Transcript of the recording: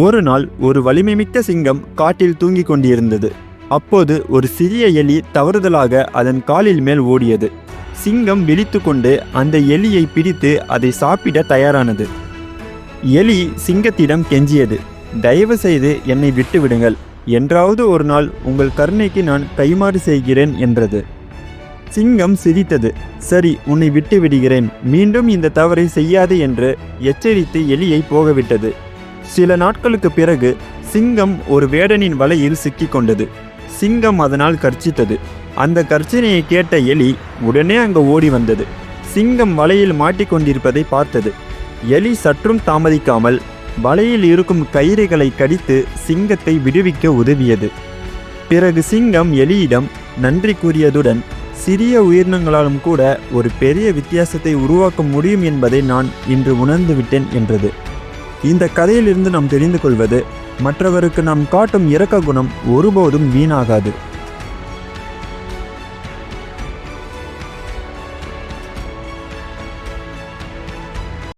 ஒரு நாள் ஒரு வலிமைமிக்க சிங்கம் காட்டில் தூங்கிக் கொண்டிருந்தது. அப்போது ஒரு சிறிய எலி தவறுதலாக அதன் காலில் மேல் ஓடியது. சிங்கம் விழித்துக்கொண்டு அந்த எலியை பிடித்து அதை சாப்பிட தயாரானது. எலி சிங்கத்திடம் கெஞ்சியது தயவு செய்து என்னை விட்டுவிடுங்கள். என்றாவது ஒரு நாள் உங்கள் கருணைக்கு நான் கைமாறு செய்கிறேன் என்றது. சிங்கம் சிரித்தது சரி உன்னை விட்டு விடுகிறேன் மீண்டும் இந்த தவறை செய்யாது என்று எச்சரித்து எலியை போகவிட்டது. சில நாட்களுக்கு பிறகு சிங்கம் ஒரு வேடனின் வலையில் சிக்கிக்கொண்டது. சிங்கம் அதனால் கர்ச்சித்தது. அந்த கர்ச்சனையை கேட்ட எலி உடனே அங்கு ஓடி வந்தது. சிங்கம் வலையில் மாட்டிக்கொண்டிருப்பதை பார்த்தது. எலி சற்றும் தாமதிக்காமல் வலையில் இருக்கும் கயிறுகளை கடித்து சிங்கத்தை விடுவிக்க உதவியது. பிறகு சிங்கம் எலியிடம் நன்றி கூறியதுடன் சிறிய உயிரினங்களாலும் கூட ஒரு பெரிய வித்தியாசத்தை உருவாக்க முடியும் என்பதை நான் இன்று உணர்ந்துவிட்டேன் என்றது. இந்த கதையிலிருந்து நாம் தெரிந்து கொள்வது மற்றவருக்கு நாம் காட்டும் இரக்க குணம் ஒருபோதும் வீணாகாது.